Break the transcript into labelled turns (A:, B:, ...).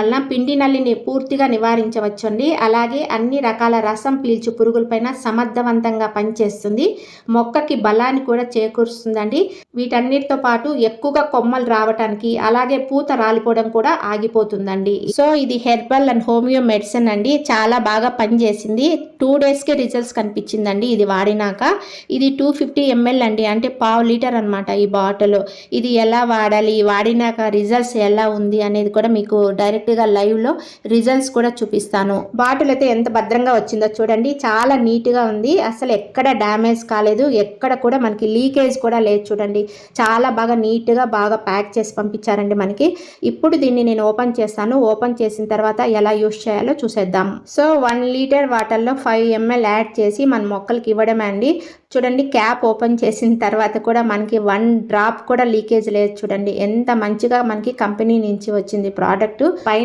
A: వలన పిండి నల్లిని పూర్తిగా నివారించవచ్చండి. అలాగే అన్ని రకాల రసం పీల్చు పురుగులపైన సమర్థవంతంగా పనిచేస్తుంది. మొక్కకి బలాన్ని కూడా చేకూరుస్తుందండి. వీటన్నిటితో పాటు ఎక్కువగా కొమ్మలు రావటానికి అలాగే పూత రాలిపోవడం కూడా ఆగిపోతుందండి. సో ఇది హెర్బల్ అండ్ హోమియో మెడిసిన్ అండి. చాలా బాగా పనిచేసింది. టూ డేస్కే రిజల్ట్స్ కనిపించిందండి ఇది వాడినాక. ఇది టూ ఫిఫ్టీ ఎంఎల్ అండి. అంటే పావు లీటర్ అనమాట ఈ బాటిల్. ఇది ఎలా వాడాలి? వాడినాక రిజల్ట్స్ ఎలా ఉంది అనేది కూడా మీకు డైరెక్ట్ డైరెక్ట్గా లైవ్లో రిజల్ట్స్ కూడా చూపిస్తాను. బాటిల్ అయితే ఎంత భద్రంగా వచ్చిందో చూడండి. చాలా నీట్గా ఉంది. అసలు ఎక్కడ డ్యామేజ్ కాలేదు. ఎక్కడ కూడా మనకి లీకేజ్ కూడా లేదు చూడండి. చాలా బాగా నీట్గా బాగా ప్యాక్ చేసి పంపించారండి మనకి. ఇప్పుడు దీన్ని నేను ఓపెన్ చేస్తాను. ఓపెన్ చేసిన తర్వాత ఎలా యూస్ చేయాలో చూసేద్దాం. సో వన్ లీటర్ వాటర్లో ఫైవ్ ఎంఎల్ యాడ్ చేసి మన మొక్కలకి ఇవ్వడమే అండి. చూడండి క్యాప్ ఓపెన్ చేసిన తర్వాత కూడా మనకి వన్ డ్రాప్ కూడా లీకేజ్ లేదు చూడండి. ఎంత మంచిగా మనకి కంపెనీ నుంచి వచ్చింది ప్రోడక్ట్. పైన